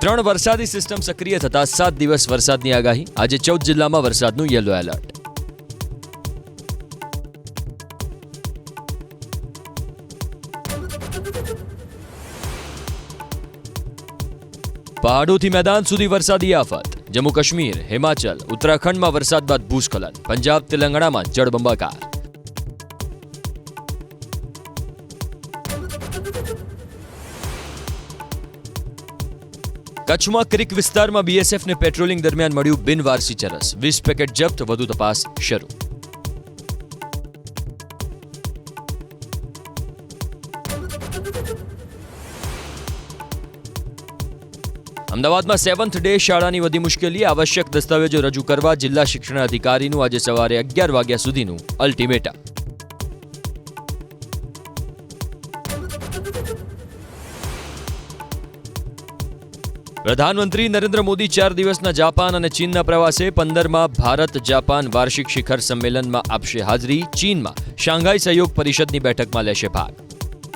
ત્રણ વરસાદી સિસ્ટમ સક્રિય થતા સાત દિવસ વરસાદની આગાહી. આજે ચૌદ જિલ્લામાં વરસાદનું યલો એલર્ટ પહાડોથી મેદાન સુધી વરસાદી આફત. જમ્મુ કાશ્મીર, હિમાચલ, ઉત્તરાખંડમાં વરસાદ બાદ ભૂસ્ખલન. પંજાબ, તેલંગાણામાં જળબંબાકાર. કચ્છમાં ક્રિક વિસ્તારમાં બીએસએફને પેટ્રોલિંગ દરમિયાન મળ્યું બિનવારસી ચરસ. વીસ પેકેટ જપ્ત, વધુ તપાસ શરૂ. અમદાવાદમાં સેવન્થ ડે શાળાની વધી મુશ્કેલી, આવશ્યક દસ્તાવેજો રજૂ કરવા જિલ્લા શિક્ષણ અધિકારીનું આજે સવારે અગિયાર વાગ્યા સુધીનું અલ્ટિમેટમ. પ્રધાનમંત્રી નરેન્દ્ર મોદી ચાર દિવસના જાપાન અને ચીનના પ્રવાસે પંદરમાં ભારત જાપાન વાર્ષિક શિખર સંમેલનમાં આપશે હાજરી. ચીનમાં શાંઘાઈ સહયોગ પરિષદની બેઠકમાં લેશે ભાગ.